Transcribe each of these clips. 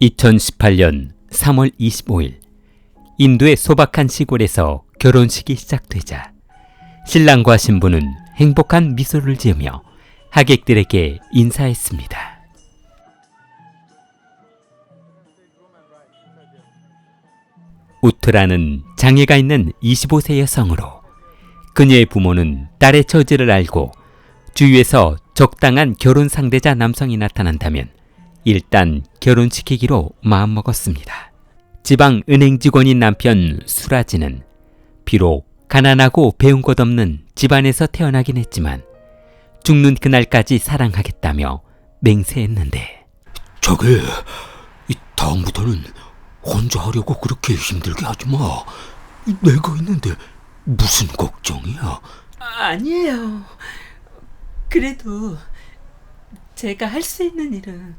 2018년 3월 25일 인도의 소박한 시골에서 결혼식이 시작되자 신랑과 신부는 행복한 미소를 지으며 하객들에게 인사했습니다. 우트라는 장애가 있는 25세 여성으로 그녀의 부모는 딸의 처지를 알고 주위에서 적당한 결혼 상대자 남성이 나타난다면 일단 결혼시키기로 마음먹었습니다. 지방 은행 직원인 남편 수라지는 비록 가난하고 배운 것 없는 집안에서 태어나긴 했지만 죽는 그날까지 사랑하겠다며 맹세했는데 저기 이 다음부터는 혼자 하려고 그렇게 힘들게 하지 마. 내가 있는데 무슨 걱정이야? 아니에요. 그래도 제가 할 수 있는 일은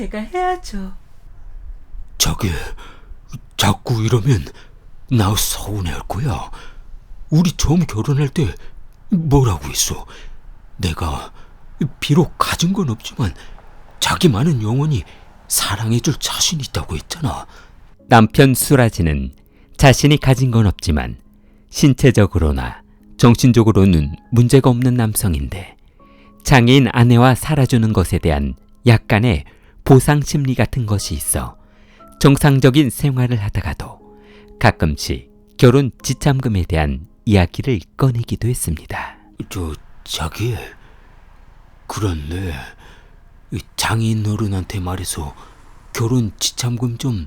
제가 해야죠. 저기 자꾸 이러면 나 서운해할 거야. 우리 처음 결혼할 때 뭐라고 했어? 내가 비록 가진 건 없지만 자기만은 영원히 사랑해줄 자신 있다고 했잖아. 남편 수라지는 자신이 가진 건 없지만 신체적으로나 정신적으로는 문제가 없는 남성인데 장애인 아내와 살아주는 것에 대한 약간의 보상 심리 같은 것이 있어 정상적인 생활을 하다가도 가끔씩 결혼 지참금에 대한 이야기를 꺼내기도 했습니다. 저 자기 그런데 이 장애인 어른한테 말해서 결혼 지참금 좀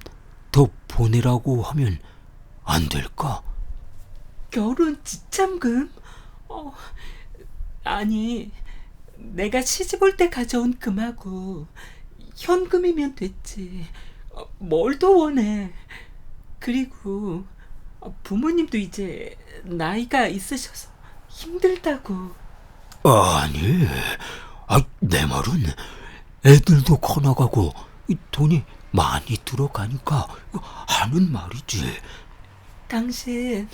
더 보내라고 하면 안 될까? 결혼 지참금? 어, 아니, 내가 시집 올 때 가져온 금하고 현금이면 됐지. 어, 뭘더 원해? 그리고 어, 부모님도 이제 나이가 있으셔서 힘들다고. 아니, 아, 내 말은 애들도 커나가고 이 돈이 많이 들어가니까 하는 말이지. 당신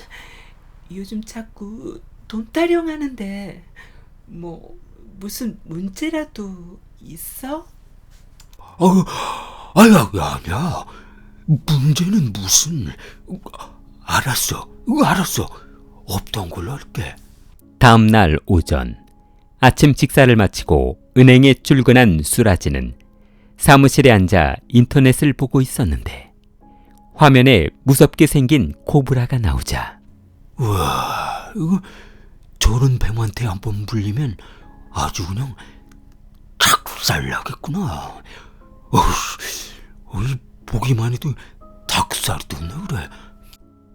요즘 자꾸 돈 타령하는데 뭐 무슨 문제라도 있어? 아유, 아야, 아니야. 문제는 무슨? 알았어, 알았어. 없던 걸로 할게. 다음 날 오전 아침 식사를 마치고 은행에 출근한 수라지는 사무실에 앉아 인터넷을 보고 있었는데 화면에 무섭게 생긴 코브라가 나오자 우와, 이거 저런 뱀한테 한번 물리면 아주 그냥 작살나겠구나. 어휴, 어이, 보기만 해도 닭살이 돋네 그래.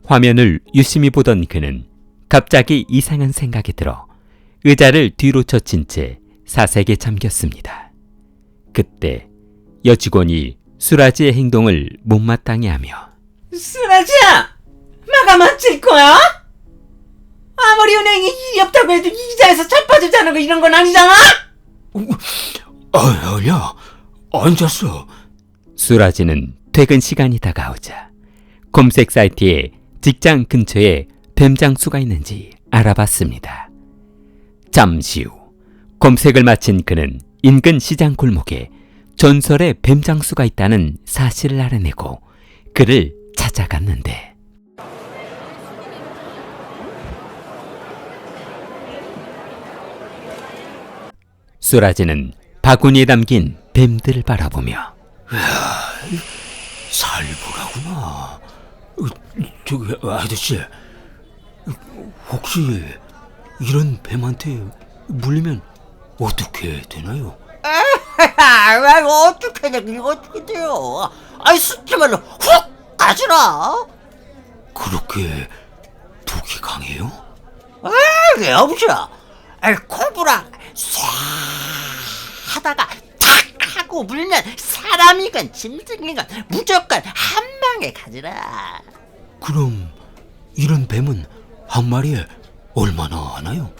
화면을 유심히 보던 그는 갑자기 이상한 생각이 들어 의자를 뒤로 젖힌 채 사색에 잠겼습니다. 그때 여직원이 수라지의 행동을 못마땅해 하며 쓰라지야! 마가 맞힐 거야? 아무리 은행이 일이 없다고 해도 이자에서 철파주자는 거 이런 건 아니잖아? 아, 아니야, 앉았어. 수라지는 퇴근 시간이 다가오자 검색 사이트에 직장 근처에 뱀장수가 있는지 알아봤습니다. 잠시 후 검색을 마친 그는 인근 시장 골목에 전설의 뱀장수가 있다는 사실을 알아내고 그를 찾아갔는데 수라지는 바구니에 담긴 뱀들을 바라보며 살벌하구나. 어, 저기 아저씨, 혹시 이런 뱀한테 물리면 어떻게 되나요? 아, 왜 어떻게 되긴 어떻게 돼요? 아이 스치면 훅 가지나? 그렇게 독이 강해요? 왜 없어? 아이 코브라 쏴 하다가 탁 하고 물면 사람이건 짐승이건 무조건 한 방에 가지라. 그럼 이런 뱀은 한 마리에 얼마나 하나요?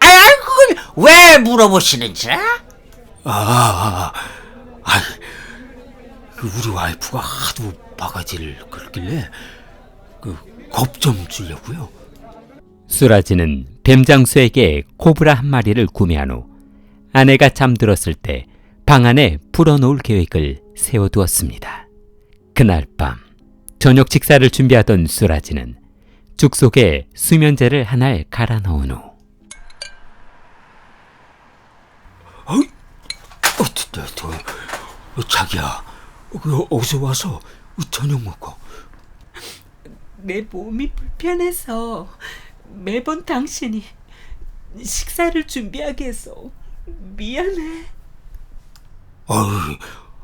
아이 그걸 왜 물어보시는지? 아, 아, 아, 그 우리 와이프가 하도 바가지를 긁길래 그 겁 좀 주려고요. 수라지는 뱀장수에게 코브라 한 마리를 구매한 후 아내가 잠들었을 때 방 안에 풀어놓을 계획을 세워두었습니다. 그날 밤 저녁 식사를 준비하던 수라지는 죽 속에 수면제를 한알 갈아 넣은 후 어이, 어, 어, 자기야, 그 어서 와서 저녁 먹고. 내 몸이 불편해서 매번 당신이 식사를 준비하게 해서 미안해. 어이,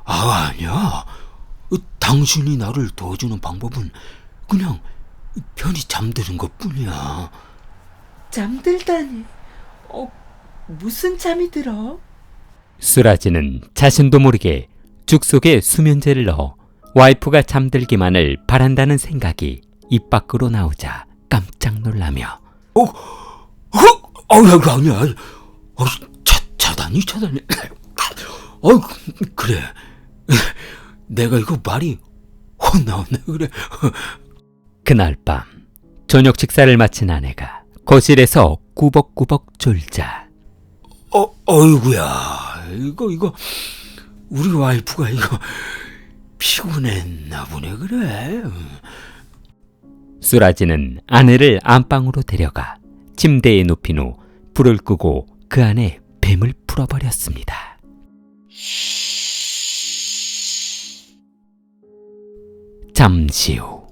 아 아니야. 어, 당신이 나를 도와주는 방법은 그냥 편히 잠드는 것 뿐이야. 잠들다니. 어, 무슨 잠이 들어? 수라지는 자신도 모르게 죽 속에 수면제를 넣어 와이프가 잠들기만을 바란다는 생각이 입 밖으로 나오자 깜짝 놀라며 어, 어, 야, 아니야. 어, 차, 차단이 차단이. 어, 그래. 내가 이거 말이 혼나왔네 그래. 그날 밤 저녁 식사를 마친 아내가 거실에서 꾸벅꾸벅 졸자 어, 어이구야. 이거 이거 우리 와이프가 이거 피곤했나 보네 그래. 수라지는 아내를 안방으로 데려가 침대에 눕힌 후 불을 끄고 그 안에 뱀을 풀어버렸습니다. 잠시 후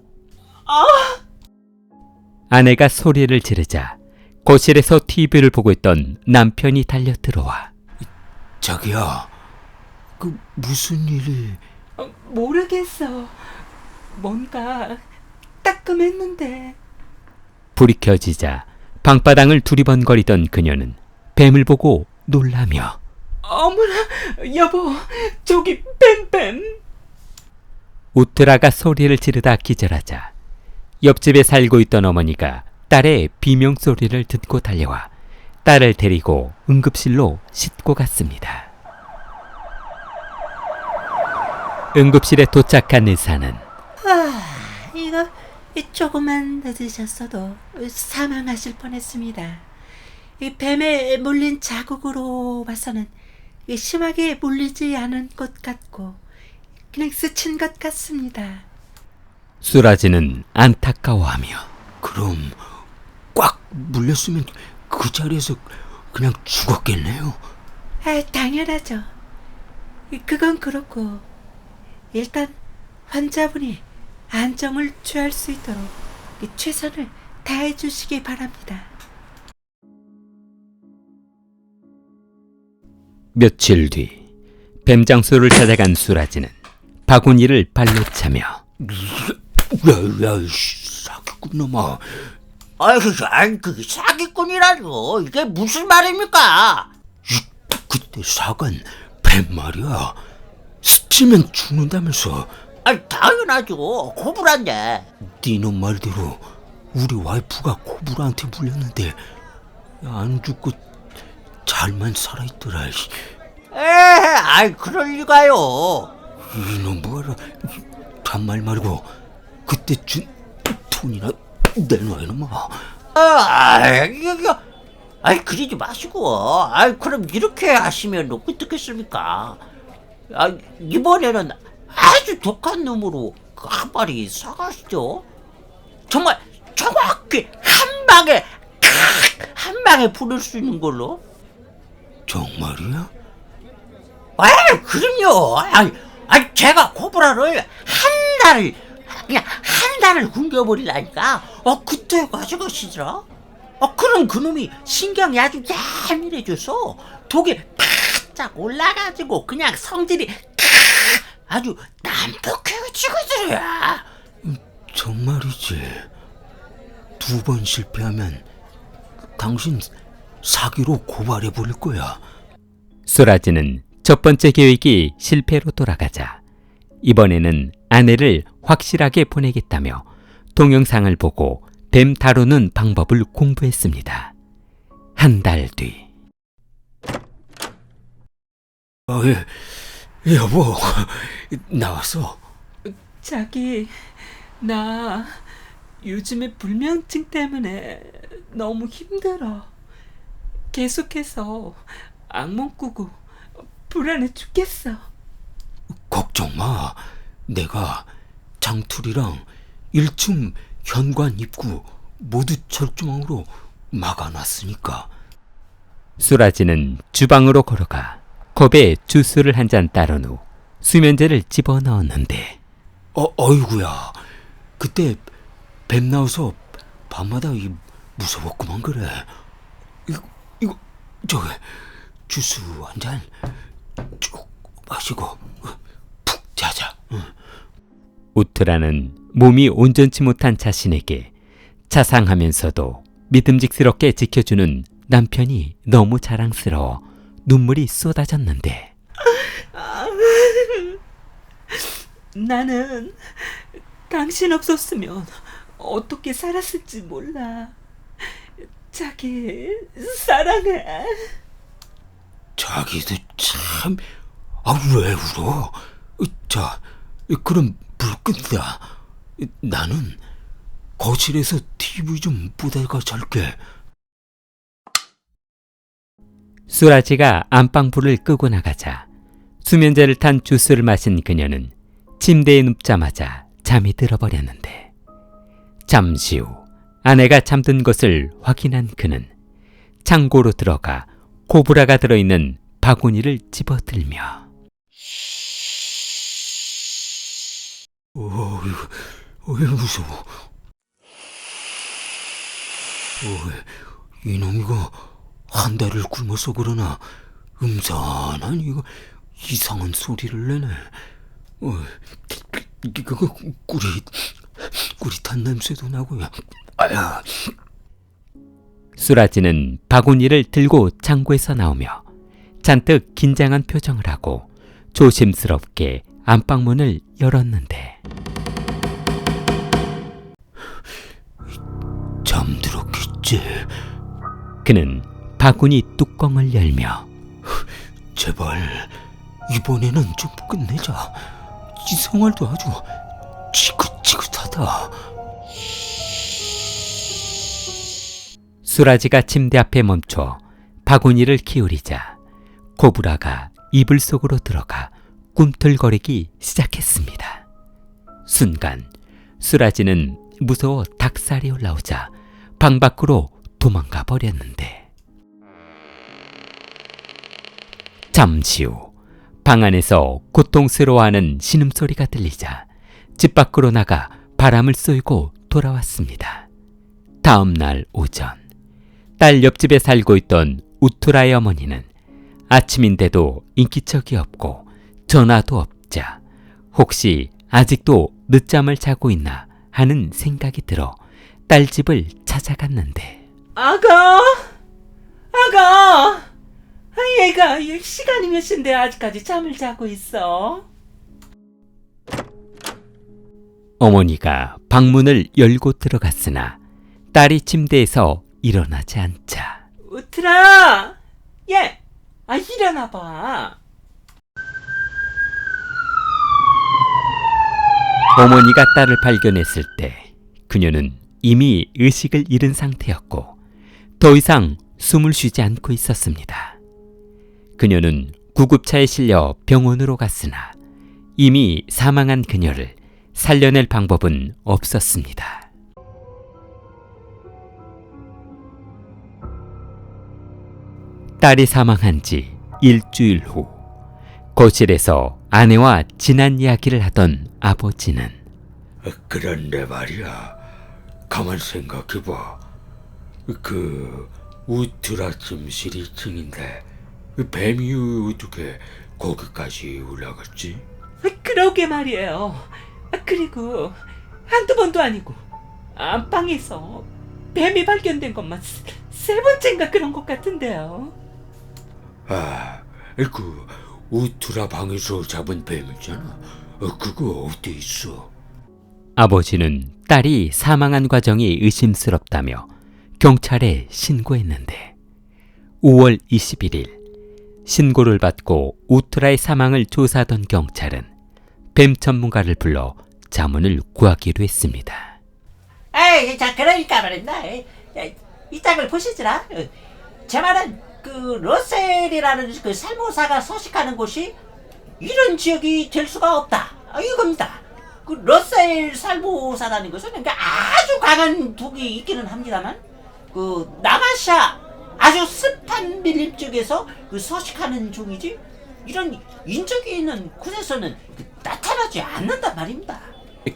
아내가 소리를 지르자 거실에서 TV를 보고 있던 남편이 달려 들어와 자기야, 그 무슨 일이? 어, 모르겠어. 뭔가 따끔했는데. 불이 켜지자 방바닥을 두리번거리던 그녀는 뱀을 보고 놀라며 어머나, 여보, 저기 뱀뱀. 우트라가 소리를 지르다 기절하자 옆집에 살고 있던 어머니가 딸의 비명 소리를 듣고 달려와 딸을 데리고 응급실로 싣고 갔습니다. 응급실에 도착한 의사는 아, 이거 조금만 늦으셨어도 사망하실 뻔했습니다. 이 뱀에 물린 자국으로 봐서는 이 심하게 물리지 않은 것 같고 그냥 스친 것 같습니다. 수라지는 안타까워하며 그럼 꽉 물렸으면 그 자리에서 그냥 죽었겠네요. 아, 당연하죠. 그건 그렇고 일단 환자분이 안정을 취할 수 있도록 최선을 다해 주시기 바랍니다. 며칠 뒤 뱀 장소를 찾아간 수라지는 바구니를 발로 차며 야, 야, 씨, 사기꾼 놈아. 아이, 아이, 그게 사기꾼이라뇨. 이게 무슨 말입니까? 이, 그때 사간 뱀 말이야. 스치면 죽는다면서. 아, 당연하죠. 고불한데. 니놈 말대로 우리 와이프가 코브라한테 물렸는데 안 죽고 잘만 살아있더라. 씨. 에, 아이, 그럴 리가요. 이놈 뭐라 참말 말고 그때 준 돈이나 내놔 이놈아. 아, 이거, 아이, 그러지 마시고. 아이, 그럼 이렇게 하시면 어떻겠습니까? 아, 이번에는 아주 독한 놈으로 그 한 마리 사가시죠. 정말 정확히 한 방에, 한 방에 부를 수 있는 걸로. 정말이야? 아, 그럼요. 아, 아, 제가 코브라를 한 달을 그냥 한 달을 굶겨버리라니까. 어, 그때 가져가시더라. 어, 그럼 그놈이 신경이 아주 예민해져서 독이 바짝 올라가지고 그냥 성질이 아주 난폭해지거든요. 정말이지. 두 번 실패하면 당신 사기로 고발해 버릴 거야. 수라지는 첫 번째 계획이 실패로 돌아가자 이번에는 아내를 확실하게 보내겠다며 동영상을 보고 뱀 다루는 방법을 공부했습니다. 한 달 뒤. 어, 예, 여보, 나왔어. 자기, 나 요즘에 불면증 때문에 너무 힘들어. 계속해서 악몽 꾸고 불안해 죽겠어. 걱정 마. 내가 장툴이랑 1층 현관 입구 모두 철조망으로 막아놨으니까. 수라지는 주방으로 걸어가 컵에 주스를 한 잔 따른 후 수면제를 집어 넣었는데 어, 어이구야. 그때 뱀 나와서 밤마다 이 무서웠구만 그래. 저기, 주스 한잔쭉 마시고 어, 푹 자자. 응. 우트라는 몸이 온전치 못한 자신에게 자상하면서도 믿음직스럽게 지켜주는 남편이 너무 자랑스러워 눈물이 쏟아졌는데 나는 당신 없었으면 어떻게 살았을지 몰라. 자기 사랑해. 자기도 참, 아, 왜 울어? 어, 자, 그럼 불 끈다. 나는 거실에서 TV 좀 보다가 잘게. 수라지가 안방 불을 끄고 나가자 수면제를 탄 주스를 마신 그녀는 침대에 눕자마자 잠이 들어버렸는데 잠시 후 아내가 잠든 것을 확인한 그는 창고로 들어가 코브라가 들어있는 바구니를 집어들며 어, 이거, 왜 무서워? 어, 이놈이가 한 달을 굶어서 그러나 음산한 이거 이상한 소리를 내네. 어, 이거 꿀이 꿀이탄 냄새도 나고요. 아야, 수라지는 바구니를 들고 창고에서 나오며 잔뜩 긴장한 표정을 하고 조심스럽게 안방문을 열었는데 잠들었겠지. 그는 바구니 뚜껑을 열며 제발 이번에는 좀 끝내자. 이 생활도 아주 하다. 수라지가 침대 앞에 멈춰 바구니를 기울이자 코브라가 이불 속으로 들어가 꿈틀거리기 시작했습니다. 순간 수라지는 무서워 닭살이 올라오자 방 밖으로 도망가 버렸는데 잠시 후 방 안에서 고통스러워하는 신음소리가 들리자 집 밖으로 나가 바람을 쏘이고 돌아왔습니다. 다음 날 오전 딸 옆집에 살고 있던 우투라의 어머니는 아침인데도 인기척이 없고 전화도 없자 혹시 아직도 늦잠을 자고 있나 하는 생각이 들어 딸 집을 찾아갔는데 아가, 아가. 아, 얘가 이 시간이 몇 시인데 아직까지 잠을 자고 있어. 어머니가 방문을 열고 들어갔으나 딸이 침대에서 일어나지 않자 우트라, 얘, 아 일어나 봐. 어머니가 딸을 발견했을 때 그녀는 이미 의식을 잃은 상태였고 더 이상 숨을 쉬지 않고 있었습니다. 그녀는 구급차에 실려 병원으로 갔으나 이미 사망한 그녀를 살려낼 방법은 없었습니다. 딸이 사망한 지 일주일 후 거실에서 아내와 지난 이야기를 하던 아버지는 그런데 말이야. 가만 생각해봐. 그 우트라쯤 시리층인데 뱀이 어떻게 거기까지 올라갔지? 아, 그러게 말이에요. 아, 그리고 한두 번도 아니고 안방에서 뱀이 발견된 것만 세, 세 번째인가 그런 것 같은데요. 아, 그 우트라 방에서 잡은 뱀이잖아. 어, 그거 어디 있어? 아버지는 딸이 사망한 과정이 의심스럽다며 경찰에 신고했는데 5월 21일 신고를 받고 우트라의 사망을 조사하던 경찰은 뱀 전문가를 불러 자문을 구하기로 했습니다. 에이, 자, 그러니까 말입니다. 이 짝을 보시지라. 어, 제 말은 그 러셀이라는 그 살모사가 서식하는 곳이 이런 지역이 될 수가 없다. 아, 이겁니다. 그 러셀 살모사라는 것은 그러니까 아주 강한 독이 있기는 합니다만 그 남아시아 아주 습한 밀림 쪽에서 그 서식하는 종이지 이런 인적이 있는 곳에서는 그 나타나지 않는단 말입니다.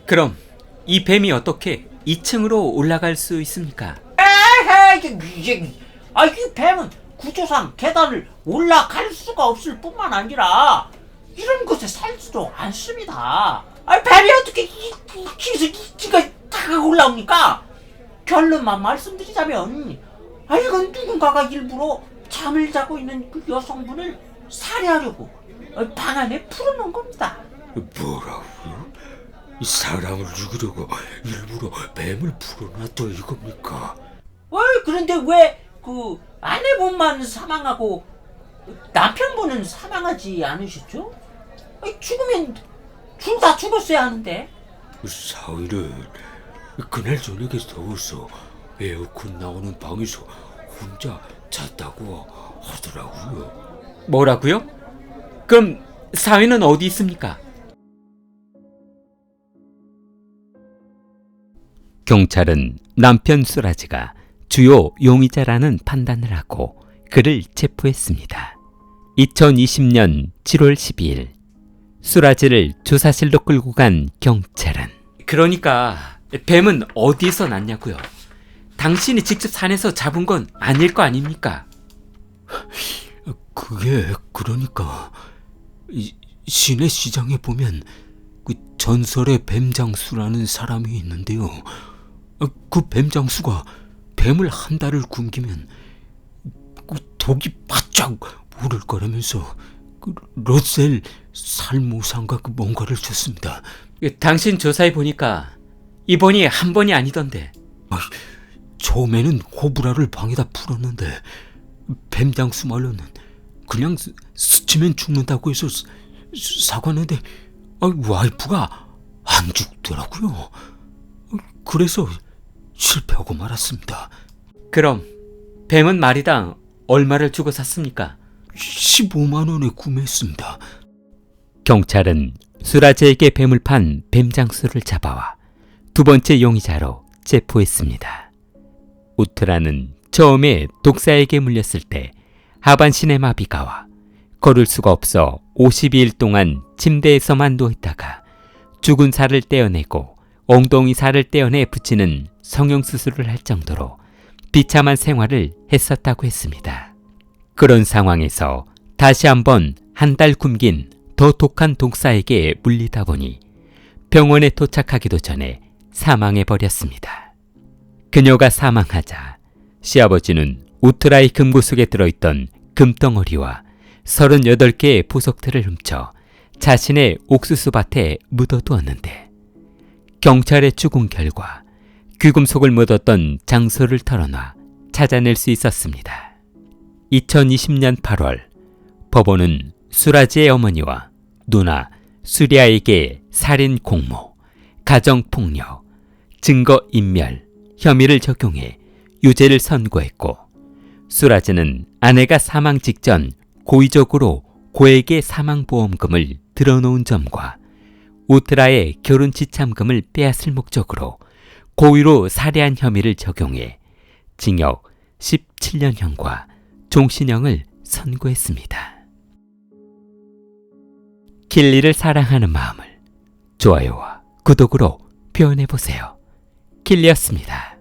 그럼 이 뱀이 어떻게 2층으로 올라갈 수 있습니까? 에헤, 이게, 이게, 아, 이 뱀은 구조상 계단을 올라갈 수가 없을 뿐만 아니라 이런 곳에 살지도 않습니다. 아, 뱀이 어떻게 이, 이, 이, 기가 다 올라옵니까? 결론만 말씀드리자면, 아, 이건 누군가가 일부러 잠을 자고 있는 그 여성분을 살해하려고 어, 방 안에 풀어놓은 겁니다. 뭐라고요? 이 사람을 죽이려고 일부러 뱀을 풀어놨다 이겁니까? 어, 그런데 왜 그 아내분만 사망하고 남편분은 사망하지 않으셨죠? 아니, 죽으면 둘 다 죽었어야 하는데. 사위는 그날 저녁에 더워서 에어컨 나오는 방에서 혼자 잤다고 하더라고요. 뭐라고요? 그럼 사위는 어디 있습니까? 경찰은 남편 수라지가 주요 용의자라는 판단을 하고 그를 체포했습니다. 2020년 7월 12일 수라지를 조사실로 끌고 간 경찰은 그러니까 뱀은 어디서 났냐고요? 당신이 직접 산에서 잡은 건 아닐 거 아닙니까? 그게 그러니까 이 시내 시장에 보면 그 전설의 뱀장수라는 사람이 있는데요. 아, 그 뱀장수가 뱀을 한 달을 굶기면 그 독이 바짝 오를 거라면서 그 러셀 살모상가 그 뭔가를 줬습니다. 그 당신 조사해 보니까 이번이 한 번이 아니던데 처음에는 호불아를 방에다 풀었는데 뱀장수 말로는 그냥 스- 스치면 죽는다고 해서 사과했는데 아, 와이프가 안 죽더라고요. 그래서 실패하고 말았습니다. 그럼 뱀은 마리당 얼마를 주고 샀습니까? 15만 원에 구매했습니다. 경찰은 수라제에게 뱀을 판 뱀장수를 잡아와 두 번째 용의자로 체포했습니다. 우트라는 처음에 독사에게 물렸을 때 하반신의 마비가 와 걸을 수가 없어 52일 동안 침대에서만 누워있다가 죽은 살을 떼어내고 엉덩이 살을 떼어내 붙이는 성형 수술을 할 정도로 비참한 생활을 했었다고 했습니다. 그런 상황에서 다시 한번 한 달 굶긴 더 독한 독사에게 물리다 보니 병원에 도착하기도 전에 사망해 버렸습니다. 그녀가 사망하자 시아버지는 우트라의 금고 속에 들어있던 금덩어리와 38개의 보석들을 훔쳐 자신의 옥수수 밭에 묻어두었는데 경찰의 추궁 결과 귀금속을 묻었던 장소를 털어놔 찾아낼 수 있었습니다. 2020년 8월 법원은 수라지의 어머니와 누나 수리아에게 살인 공모, 가정폭력, 증거인멸 혐의를 적용해 유죄를 선고했고 수라지는 아내가 사망 직전 고의적으로 고액의 사망보험금을 들어놓은 점과 우트라의 결혼 지참금을 빼앗을 목적으로 고의로 살해한 혐의를 적용해 징역 17년형과 종신형을 선고했습니다. 킬리를 사랑하는 마음을 좋아요와 구독으로 표현해 보세요. 킬리였습니다.